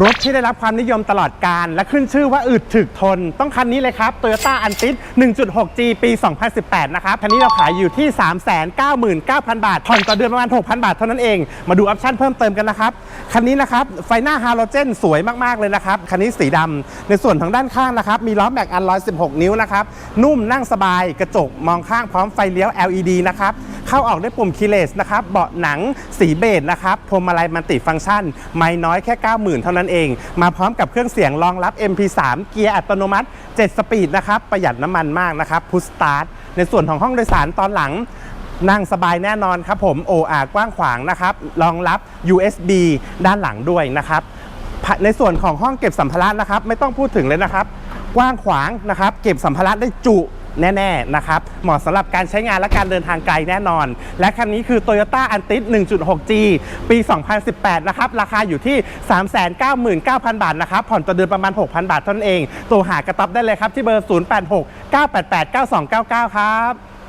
รถที่ได้รับความนิยมตลอดการ และขึ้นชื่อว่าอึดถึกทน ต้องคันนี้เลยครับ Toyota a n t i s 1.6G ปี 2018 นะครับ คันนี้เราขายอยู่ที่ 399,000 บาท ผ่อนต่อเดือนประมาณ 6,000 บาทเท่านั้นเอง มาดูออปชั่นเพิ่มเติมกันนะครับ คันนี้นะครับ ไฟหน้าฮาโลเจนสวยมาก ๆ เลยนะครับ คันนี้สีดำในส่วนทางด้านข้างนะครับ มีล้อแม็กอัน116 นิ้วนะครับ นุ่มนั่งสบาย กระจกมองข้างพร้อมไฟเลี้ยว LED นะครับ เข้าออกด้วยปุ่มคีเลสนะครับเบาะหนังสีเบจนะครับพวงมาลัยมัลติฟังก์ชัน ไม่น้อยแค่ 90,000 เท่านั้นเอง มาพร้อมกับเครื่องเสียงรองรับ MP3 เกียร์อัตโนมัติ 7 สปีดนะครับประหยัดน้ำมันมากนะครับพุชสตาร์ทในส่วนของห้องโดยสารตอนหลังนั่งสบายแน่นอนครับผม OR กว้างขวางนะครับรองรับ USB ด้านหลังด้วยนะครับในส่วนของห้องเก็บสัมภาระนะครับ ไม่ต้องพูดถึงเลยนะครับ กว้างขวางนะครับ เก็บสัมภาระได้จุ แน่ๆนะครับเหมาะสำหรับการใช้งานและการเดินทางไกลแน่นอน และคันนี้คือ Toyota a n t i s 1.6G ปี 2018 นะครับ ราคาอยู่ที่ 399,000 บาทนะครับ ผ่อนต่อเดือนประมาณ 6,000 บาทเท่านั้นเองตัวหากระตับได้เลยครับ ที่เบอร์ 086 988 9299 ครับ